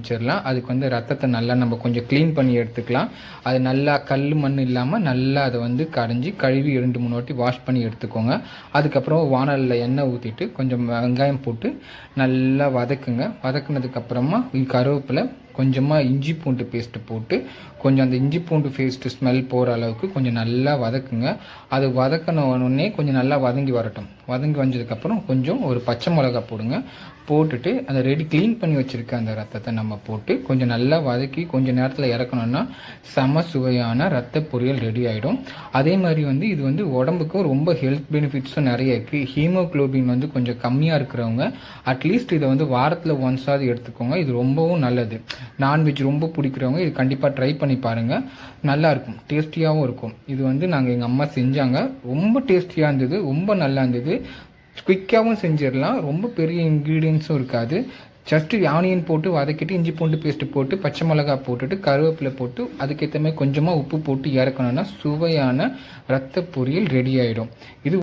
ஆரம்பிச்சிடலாம். அதுக்கு வந்து ரத்தத்தை நல்லா நம்ம கொஞ்சம் க்ளீன் பண்ணி எடுத்துக்கலாம். அது நல்லா கல் மண் இல்லாமல் நல்லா அதை வந்து கடைஞ்சி கழுவி ரெண்டு மூணு வாட்டி வாஷ் பண்ணி எடுத்துக்கோங்க. அதுக்கப்புறம் வானலில் எண்ணெய் ஊற்றிட்டு கொஞ்சம் வெங்காயம் போட்டு நல்லா வதக்குங்க. வதக்குனதுக்கப்புறமா கருவேப்பிலை கொஞ்சமாக இஞ்சி பூண்டு பேஸ்ட்டு போட்டு கொஞ்சம் அந்த இஞ்சி பூண்டு பேஸ்ட்டு ஸ்மெல் போகிற அளவுக்கு கொஞ்சம் நல்லா வதக்குங்க. அது வதக்கணுன்னே உடனே கொஞ்சம் நல்லா வதங்கி வரட்டும். வதங்கி வந்ததுக்கப்புறம் கொஞ்சம் ஒரு பச்சை மிளகா போடுங்க. போட்டுட்டு அந்த ரெடி க்ளீன் பண்ணி வச்சுருக்க அந்த ரத்தத்தை நம்ம போட்டு கொஞ்சம் நல்லா வதக்கி கொஞ்சம் நேரத்தில் இறக்கணும்னா செம சுவையான ரத்த பொரியல் ரெடி ஆகிடும் அதே மாதிரி வந்து இது வந்து உடம்புக்கும் ரொம்ப ஹெல்த் பெனிஃபிட்ஸும் நிறைய இருக்குது ஹீமோக்ளோபின் வந்து கொஞ்சம் கம்மியாக இருக்கிறவங்க அட்லீஸ்ட் இதை வந்து வாரத்தில் ஒன்ஸாவது எடுத்துக்கோங்க. இது ரொம்பவும் நல்லது. நான்வெஜ் ரொம்ப பிடிக்கிறவங்க இது கண்டிப்பாக ட்ரை பண்ணி பாருங்கள் நல்லாயிருக்கும். டேஸ்டியாகவும் இருக்கும். இது வந்து நாங்கள் எங்கள் அம்மா செஞ்சாங்க. ரொம்ப டேஸ்டியாக இருந்தது. ரொம்ப நல்லா இருந்தது. குயிக்காகவும் செஞ்சிடலாம். ரொம்ப பெரிய இன்க்ரீடியன்ஸும் இருக்காது. ஜஸ்ட்டு ஆனியன் போட்டு வதக்கிட்டு இஞ்சி பூண்டு பேஸ்ட்டு போட்டு பச்சை மிளகா போட்டுட்டு கருவேப்பிலை போட்டு அதுக்கேற்ற மாதிரி கொஞ்சமாக உப்பு போட்டு இறக்கணும்னா சுவையான ரத்த பொரியல் ரெடி ஆகிடும் இது